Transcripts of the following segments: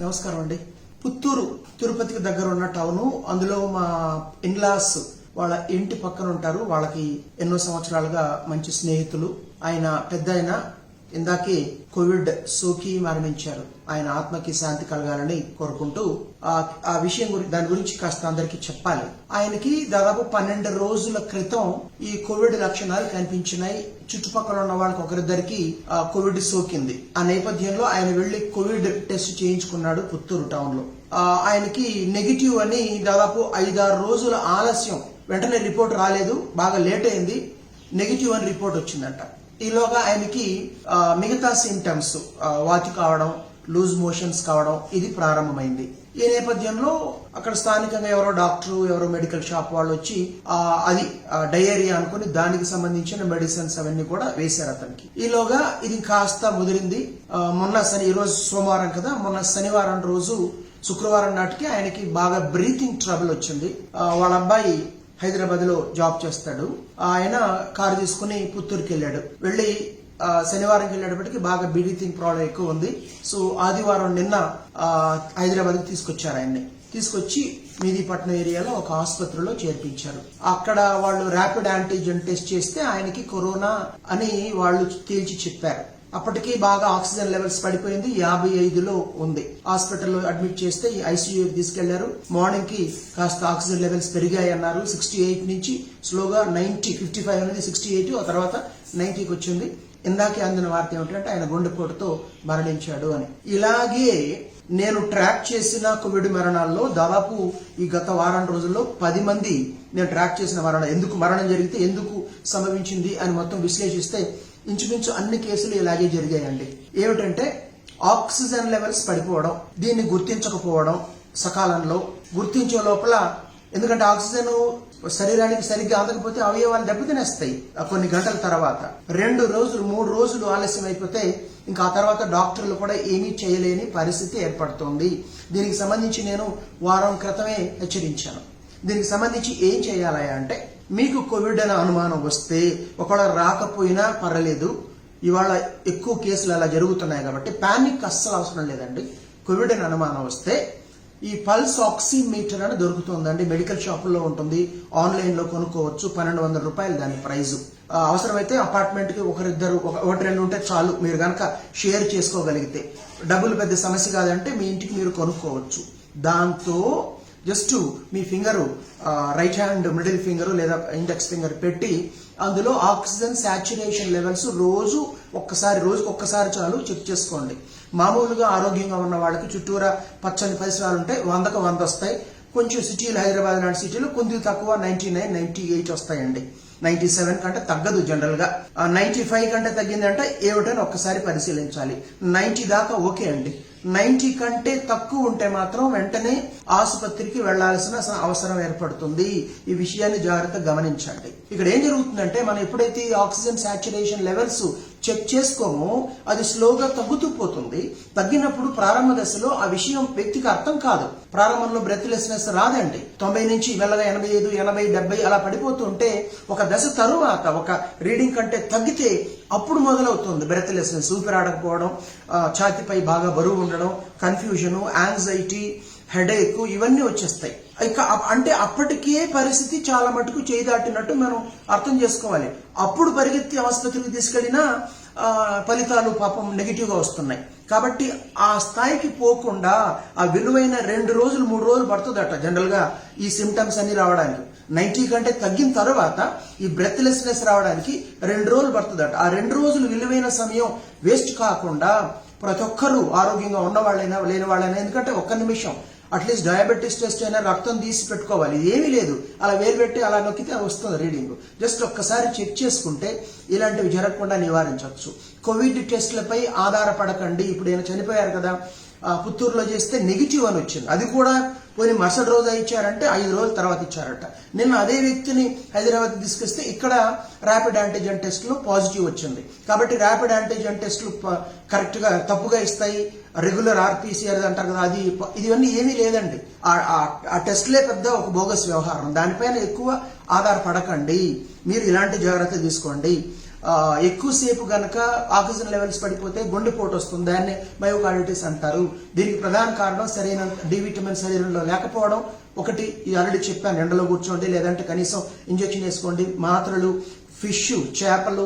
నమస్కారం అండి. పుత్తూరు తిరుపతికి దగ్గర ఉన్న టౌన్. అందులో మా ఇన్లాస్ వాళ్ళ ఇంటి పక్కన ఉంటారు. వాళ్ళకి ఎన్నో సంవత్సరాలుగా మంచి స్నేహితులు. ఆయన పెద్ద ఇందాకే కోవిడ్ సోకి మరణించారు. ఆయన ఆత్మకి శాంతి కలగాలని కోరుకుంటూ ఆ విషయం గురించి దాని గురించి కాస్త అందరికీ చెప్పాలి. ఆయనకి దాదాపు పన్నెండు రోజుల క్రితం ఈ కోవిడ్ లక్షణాలు కనిపించినాయి. చుట్టుపక్కల ఉన్న వాళ్ళకి ఒకరిద్దరికి కోవిడ్ సోకింది. ఆ నేపథ్యంలో ఆయన వెళ్ళి కోవిడ్ టెస్ట్ చేయించుకున్నాడు పుత్తూరు టౌన్లో ఆయనకి నెగిటివ్ అని దాదాపు ఐదారు రోజుల ఆలస్యం. వెంటనే రిపోర్ట్ రాలేదు. బాగా లేట్ అయింది. నెగిటివ్ అని రిపోర్ట్ వచ్చిందంట. ఈలోగా ఆయనకి మిగతా సింటమ్స్ వాతి కావడం లూజ్ మోషన్స్ కావడం ఇది ప్రారంభమైంది. ఈ నేపథ్యంలో అక్కడ స్థానికంగా ఎవరో డాక్టర్ ఎవరో మెడికల్ షాప్ వాళ్ళు వచ్చి అది డయేరియా అనుకుని దానికి సంబంధించిన మెడిసిన్స్ అవన్నీ కూడా వేశారు అతనికి. ఈలోగా ఇది కాస్త ముదిరింది. మొన్న శని ఈరోజు సోమవారం కదా మొన్న శనివారం రోజు శుక్రవారం నాటికి ఆయనకి బాగా బ్రీతింగ్ ట్రబుల్ వచ్చింది. వాళ్ళ అబ్బాయి హైదరాబాద్లో జాబ్ చేస్తాడు. ఆయన కారు తీసుకుని పుత్తూరుకి వెళ్ళాడు. వెళ్ళి శనివారం శనివారంకి వెళ్ళేటప్పటికి బాగా బ్రీతింగ్ ప్రాబ్లం ఎక్కువ ఉంది. సో ఆదివారం నిన్న హైదరాబాద్కి తీసుకొచ్చారు ఆయన్ని. తీసుకొచ్చి మీదిపట్నం ఏరియాలో ఒక ఆసుపత్రిలో చేర్పించారు. అక్కడ వాళ్ళు ర్యాపిడ్ యాంటీజెన్ టెస్ట్ చేస్తే ఆయనకి కరోనా అని వాళ్ళు తేల్చి చెప్పారు. అప్పటికీ బాగా ఆక్సిజన్ లెవెల్స్ పడిపోయింది. యాభై ఐదులో ఉంది. హాస్పిటల్లో అడ్మిట్ చేస్తే ఐసీయూ తీసుకెళ్ళారు. మార్నింగ్కి కాస్త ఆక్సిజన్ లెవెల్స్ పెరిగాయి అన్నారు సిక్స్టీ ఎయిట్ నుంచి స్లోగా నైన్టీ ఫిఫ్టీ ఫైవ్ అనేది సిక్స్టీ ఎయిట్ ఆ తర్వాత నైన్టీకి వచ్చింది. ఇందాకే అందిన వార్త ఏమిటంటే ఆయన గుండెపోటుతో మరణించాడు అని. ఇలాగే నేను ట్రాక్ చేసిన కోవిడ్ మరణాల్లో దాదాపు ఈ గత వారం రోజుల్లో పది మంది నేను ట్రాక్ చేసిన మరణం. ఎందుకు మరణం జరిగితే ఎందుకు సంభవించింది అని మొత్తం విశ్లేషిస్తే ఇంచుమించు అన్ని కేసులు ఇలాగే జరిగాయండి. ఏమిటంటే ఆక్సిజన్ లెవెల్స్ పడిపోవడం దీన్ని గుర్తించకపోవడం సకాలంలో. గుర్తించే లోపల ఎందుకంటే ఆక్సిజన్ శరీరానికి సరిగ్గా అందకపోతే అవయవాలు దెబ్బతినేస్తాయి కొన్ని గంటల తర్వాత. రెండు రోజులు మూడు రోజులు ఆలస్యం అయిపోతే ఇంకా ఆ తర్వాత డాక్టర్లు కూడా ఏమీ చేయలేని పరిస్థితి ఏర్పడుతోంది. దీనికి సంబంధించి నేను వారం క్రితమే హెచ్చరించాను. దీనికి సంబంధించి ఏం చేయాలి అంటే మీకు కోవిడ్ అనే అనుమానం వస్తే ఒకవేళ రాకపోయినా పర్వాలేదు. ఇవాళ ఎక్కువ కేసులు అలా జరుగుతున్నాయి కాబట్టి ప్యానిక్ అస్సలు అవసరం లేదండి. కోవిడ్ అనే అనుమానం వస్తే ఈ పల్స్ ఆక్సిమీటర్ అని దొరుకుతుందండి. మెడికల్ షాపుల్లో ఉంటుంది. ఆన్లైన్లో కొనుక్కోవచ్చు. పన్నెండు వందల రూపాయలు దాని ప్రైస్ అవసరమైతే అపార్ట్మెంట్కి ఒకరిద్దరు ఒక- ఒకటి రెండు ఉంటే చాలు. మీరు కనుక షేర్ చేసుకోగలిగితే. డబ్బులు పెద్ద సమస్య కాదంటే మీ ఇంటికి మీరు కొనుక్కోవచ్చు. దాంతో జస్ట్ మీ finger right hand middle finger లేదా ఇండెక్స్ ఫింగర్ పెట్టి అందులో ఆక్సిజన్ సాచురేషన్ లెవెల్స్ రోజు ఒక్కసారి రోజుకి ఒక్కసారి చాలు చెక్ చేసుకోండి. మామూలుగా ఆరోగ్యంగా ఉన్న వాళ్ళకి చుట్టూరా పచ్చని పరిసరాలు ఉంటాయి వందకు వంద వస్తాయి. కొంచెం సిటీలు హైదరాబాద్ లాంటి సిటీలు కొద్దిగా తక్కువ నైన్టీ నైన్ నైన్టీ ఎయిట్ వస్తాయండి. నైన్టీ సెవెన్ కంటే తగ్గదు జనరల్గా నైన్టీ ఫైవ్ కంటే తగ్గిందంటే ఏమిటని ఒక్కసారి పరిశీలించాలి. నైన్టీ దాకా ఓకే అండి. నైన్టీ కంటే తక్కువ ఉంటే మాత్రం వెంటనే ఆసుపత్రికి వెళ్ళాల్సిన అవసరం ఏర్పడుతుంది. ఈ విషయాన్ని జాగ్రత్తగా గమనించండి. ఇక్కడ ఏం జరుగుతుందంటే మనం ఎప్పుడైతే ఆక్సిజన్ సాచురేషన్ లెవెల్స్ చెక్ చేసుకోము అది స్లోగా తగ్గుతూ పోతుంది. తగ్గినప్పుడు ప్రారంభ దశలో ఆ విషయం వ్యక్తికి అర్థం కాదు. ప్రారంభంలో బ్రెత్లెస్నెస్ రాదండి. తొంభై నుంచి మెల్లగా ఎనభై ఐదు ఎనభై డెబ్బై అలా పడిపోతుంటే ఒక దశ తరువాత ఒక రీడింగ్ కంటే తగ్గితే అప్పుడు మొదలవుతుంది బ్రెత్లెస్నెస్ ఊపిరాడకపోవడం ఛాతిపై ఛాతీపై బాగా బరువు ఉండడం కన్ఫ్యూజన్ యాంగ్జైటీ హెడేక్ ఇవన్నీ వచ్చేస్తాయి. ఇక అంటే అప్పటికే పరిస్థితి చాలా మటుకు చేయి దాటినట్టు మనం అర్థం చేసుకోవాలి. అప్పుడు పరిగెత్తి ఆసుపత్రికి తీసుకెళ్ళినా ఫలితాలు పాపం నెగిటివ్గా వస్తున్నాయి. కాబట్టి ఆ స్థాయికి పోకుండా ఆ విలువైన రెండు రోజులు మూడు రోజులు పడుతుందట జనరల్గా ఈ సిమ్టమ్స్ అన్ని రావడానికి. నైంటీ కంటే తగ్గిన తర్వాత ఈ బ్రెత్లెస్నెస్ రావడానికి రెండు రోజులు పడుతుందట. ఆ రెండు రోజులు విలువైన సమయం వేస్ట్ కాకుండా ప్రతి ఒక్కరూ ఆరోగ్యంగా ఉన్న వాళ్ళైనా లేని వాళ్ళైనా ఎందుకంటే ఒక్క నిమిషం అట్లీస్ట్ డయాబెటీస్ టెస్ట్ అయినా రక్తం తీసి పెట్టుకోవాలి. ఏమీ లేదు. అలా వేలు పెట్టి అలా నొక్కితే వస్తుంది రీడింగ్. జస్ట్ ఒక్కసారి చెక్ చేసుకుంటే ఇలాంటివి జరగకుండా నివారించవచ్చు. కోవిడ్ టెస్ట్లపై ఆధారపడకండి. ఇప్పుడు ఏమైనా చనిపోయారు కదా పుత్తూరులో చేస్తే నెగిటివ్ అని వచ్చింది. అది కూడా పోనీ మరుసటి రోజు ఇచ్చారంటే ఐదు రోజుల తర్వాత ఇచ్చారట. నిన్న అదే వ్యక్తిని హైదరాబాద్ తీసుకొస్తే ఇక్కడ ర్యాపిడ్ యాంటీజెన్ టెస్ట్లో పాజిటివ్ వచ్చింది. కాబట్టి ర్యాపిడ్ యాంటీజెన్ టెస్ట్లు కరెక్ట్గా తప్పుగా ఇస్తాయి. రెగ్యులర్ ఆర్పీసీఆర్ అంటారు కదా అది ఇవన్నీ ఏమీ లేదండి. ఆ- ఆ- టెస్ట్లే పెద్ద ఒక బోగస్ వ్యవహారం. దానిపైన ఎక్కువ ఆధారపడకండి. మీరు ఇలాంటి జాగ్రత్త తీసుకోండి. ఎక్కువసేపు గనక ఆక్సిజన్ లెవెల్స్ పడిపోతే గుండెపోటు వస్తుంది. దాన్ని మయోకార్డిటిస్ అంటారు. దీనికి ప్రధాన కారణం సరైన డి విటమిన్ శరీరంలో లేకపోవడం. ఒకటి ఇది ఆల్రెడీ చెప్పాను ఎండలో కూర్చోండి లేదంటే కనీసం ఇంజెక్షన్ వేసుకోండి. మాత్రలు ఫిష్ చేపలు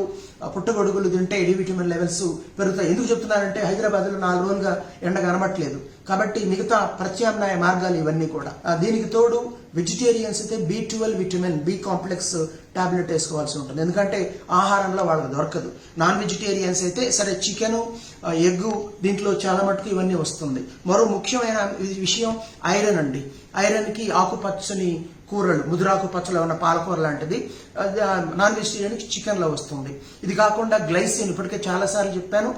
పుట్టగొడుగులు తింటే డి విటమిన్ లెవెల్స్ పెరుగుతాయి. ఎందుకు చెప్తున్నానంటే హైదరాబాద్లో నాలుగు రోజులుగా ఎండ కనబట్లేదు కాబట్టి మిగతా ప్రత్యామ్నాయ మార్గాలు ఇవన్నీ కూడా. దీనికి తోడు వెజిటేరియన్స్ అయితే B twelve vitamin B complex tablet వేసుకోవాల్సి ఉంటుంది. ఎందుకంటే ఆహారంలో వాళ్ళకి దొరకదు. నాన్ వెజిటేరియన్స్ అయితే సరే చికెన్ ఎగ్ దీంట్లో చాలా మటుకు ఇవన్నీ వస్తుంది. మరో ముఖ్యమైన విషయం ఐరన్ అండి. ఐరన్కి ఆకుపచ్చని కూరలు ముదురాకు పచ్చలో ఉన్న పాలకూర లాంటిది నాన్ వెజిటేరియన్ చికెన్లో వస్తుంది. ఇది కాకుండా గ్లైసిన్ ఇప్పటికే చాలా సార్లు చెప్పాను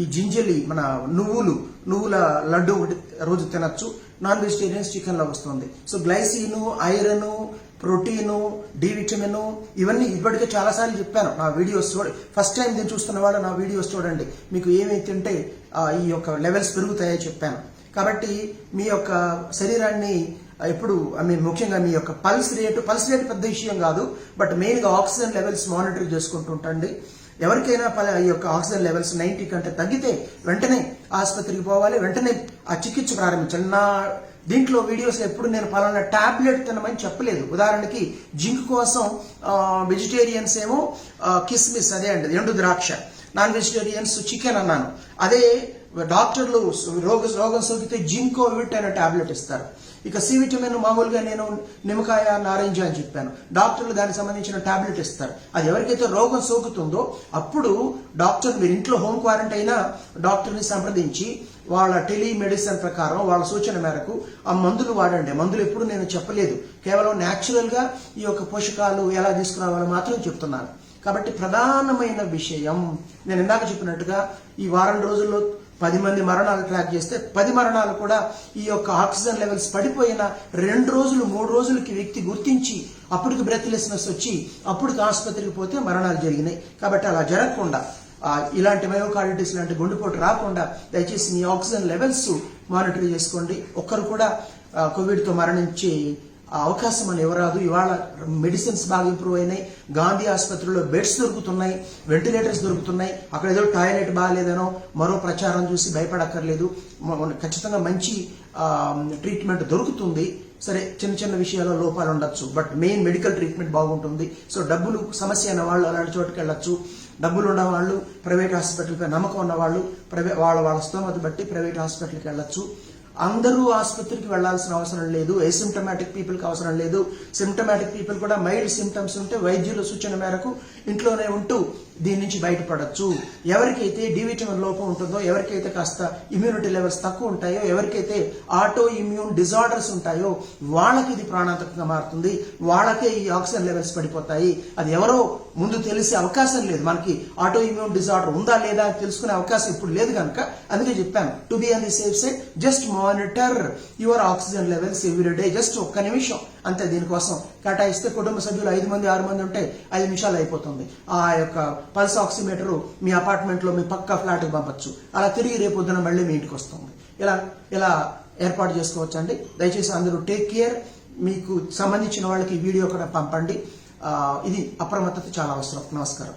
ఈ జింజలి మన నువ్వులు నువ్వుల లడ్డు ఒకటి రోజు తినచ్చు నాన్ వెజిటేరియన్స్ చికెన్లో వస్తుంది. So glycine iron protein D vitamin ఇవన్నీ ఇప్పటికే చాలా సార్లు చెప్పాను నా వీడియోస్ చూడ ఫస్ట్ టైం నేను చూస్తున్న వాళ్ళు నా వీడియోస్ చూడండి మీకు ఏమేమి తింటే ఈ యొక్క లెవెల్స్ పెరుగుతాయో చెప్పాను. కాబట్టి మీ యొక్క శరీరాన్ని ఎప్పుడు ఐ మీన్ ముఖ్యంగా మీ యొక్క పల్స్ రేటు పల్స్ రేటు పెద్ద విషయం కాదు బట్ మెయిన్గా ఆక్సిజన్ లెవెల్స్ మానిటర్ చేసుకుంటుంటండి ఎవరికైనా ఈ యొక్క ఆక్సిజన్ లెవెల్స్ నైంటీ కంటే తగ్గితే వెంటనే ఆసుపత్రికి పోవాలి వెంటనే ఆ చికిత్స ప్రారంభించాలి. నా దీంట్లో వీడియోస్ ఎప్పుడు నేను పలానా టాబ్లెట్ తినమని చెప్పలేదు. ఉదాహరణకి జింక్ కోసం వెజిటేరియన్స్ ఏమో కిస్మిస్ అదే అండి ఎండు ద్రాక్ష. నాన్ వెజిటేరియన్స్ చికెన్ అన్నాను. అదే డాక్టర్లు రోగ రోగం సోకితే జింకో విట్ అనే టాబ్లెట్ ఇస్తారు. ఇక సి విటమిన్ మామూలుగా నేను నిమ్మకాయ నారింజ అని చెప్పాను. డాక్టర్లు దానికి సంబంధించిన టాబ్లెట్ ఇస్తారు. అది ఎవరికైతే రోగం సోకుతుందో అప్పుడు డాక్టర్ మీరు ఇంట్లో హోమ్ క్వారంటైన్ డాక్టర్ని సంప్రదించి వాళ్ళ టెలిమెడిసిన్ ప్రకారం వాళ్ళ సూచన మేరకు ఆ మందులు వాడండి. మందులు ఎప్పుడు నేను చెప్పలేదు. కేవలం న్యాచురల్గా ఈ యొక్క పోషకాలు ఎలా తీసుకురావాలో మాత్రం చెప్తున్నాను. కాబట్టి ప్రధానమైన విషయం నేను ఇందాక చెప్పినట్టుగా ఈ వారం రోజుల్లో పది మంది మరణాలు ట్రాక్ చేస్తే పది మరణాలు కూడా ఈ యొక్క ఆక్సిజన్ లెవెల్స్ పడిపోయిన రెండు రోజులు మూడు రోజులకి వ్యక్తి గుర్తించి అప్పటికి బ్రెత్లెస్నెస్ వచ్చి అప్పటికి ఆసుపత్రికి పోతే మరణాలు జరిగినాయి. కాబట్టి అలా జరగకుండా ఇలాంటి మయోకార్డిటిస్ లాంటి గుండెపోటు రాకుండా దయచేసి మీ ఆక్సిజన్ లెవెల్స్ మానిటర్ చేసుకోండి. ఒక్కరు కూడా కోవిడ్తో మరణించి ఆ అవకాశం అని ఎవరాదు. ఇవాళ మెడిసిన్స్ బాగా ఇంప్రూవ్ అయినాయి. గాంధీ ఆసుపత్రిలో బెడ్స్ దొరుకుతున్నాయి. వెంటిలేటర్స్ దొరుకుతున్నాయి. అక్కడ ఏదో టాయిలెట్ బాగాలేదనో మరో ప్రచారం చూసి భయపడక్కర్లేదు. ఖచ్చితంగా మంచి ట్రీట్మెంట్ దొరుకుతుంది. సరే చిన్న చిన్న విషయాల్లో లోపాలు ఉండొచ్చు. బట్ మెయిన్ మెడికల్ ట్రీట్మెంట్ బాగుంటుంది. సో డబ్బులు సమస్య అయిన వాళ్ళు అలాంటి చోటుకి వెళ్ళొచ్చు. డబ్బులు ఉన్న వాళ్ళు ప్రైవేట్ హాస్పిటల్పై నమ్మకం ఉన్న వాళ్ళు ప్రైవేట్ వాళ్ళ వాళ్ళ స్తోమత బట్టి ప్రైవేట్ హాస్పిటల్కి వెళ్ళొచ్చు. అందరూ ఆసుపత్రికి వెళ్ళాల్సిన అవసరం లేదు ఎసిమ్టమాటిక్ పీపుల్కి అవసరం లేదు. సిమ్టమాటిక్ పీపుల్ కూడా మైల్డ్ సిమ్టమ్స్ ఉంటే వైద్యుల సూచన మేరకు ఇంట్లోనే ఉంటూ దీని నుంచి బయటపడచ్చు. ఎవరికైతే డి విటమిన్ లోపం ఉంటుందో ఎవరికైతే కాస్త ఇమ్యూనిటీ లెవెల్స్ తక్కువ ఉంటాయో ఎవరికైతే ఆటో ఇమ్యూన్ డిజార్డర్స్ ఉంటాయో వాళ్ళకి ఇది ప్రాణాంతకంగా మారుతుంది. వాళ్ళకే ఈ ఆక్సిజన్ లెవెల్స్ పడిపోతాయి. అది ఎవరో ముందు తెలిసే అవకాశం లేదు. మనకి ఆటో ఇమ్యూన్ డిజార్డర్ ఉందా లేదా అని తెలుసుకునే అవకాశం ఇప్పుడు లేదు కనుక అందుకే చెప్పాను. To be on the safe side just monitor your oxygen levels every day just ఒక్క నిమిషం. అంతే దీనికోసం కేటాయిస్తే కుటుంబ సభ్యులు ఐదు మంది ఆరు మంది ఉంటే ఐదు నిమిషాలు అయిపోతుంది. ఆ యొక్క పల్స్ ఆక్సిమీటర్ మీ అపార్ట్మెంట్లో మీ పక్క ఫ్లాట్కి పంపచ్చు. పంపొచ్చు అలా తిరిగి రేపు పొద్దున మళ్ళీ మీ ఇంటికి వస్తుంది. ఇలా ఇలా ఏర్పాటు చేసుకోవచ్చు అండి దయచేసి అందరూ టేక్ కేర్. మీకు సంబంధించిన వాళ్ళకి వీడియో కూడా పంపండి. ఇది అప్రమత్తత చాలా అవసరం. నమస్కారం.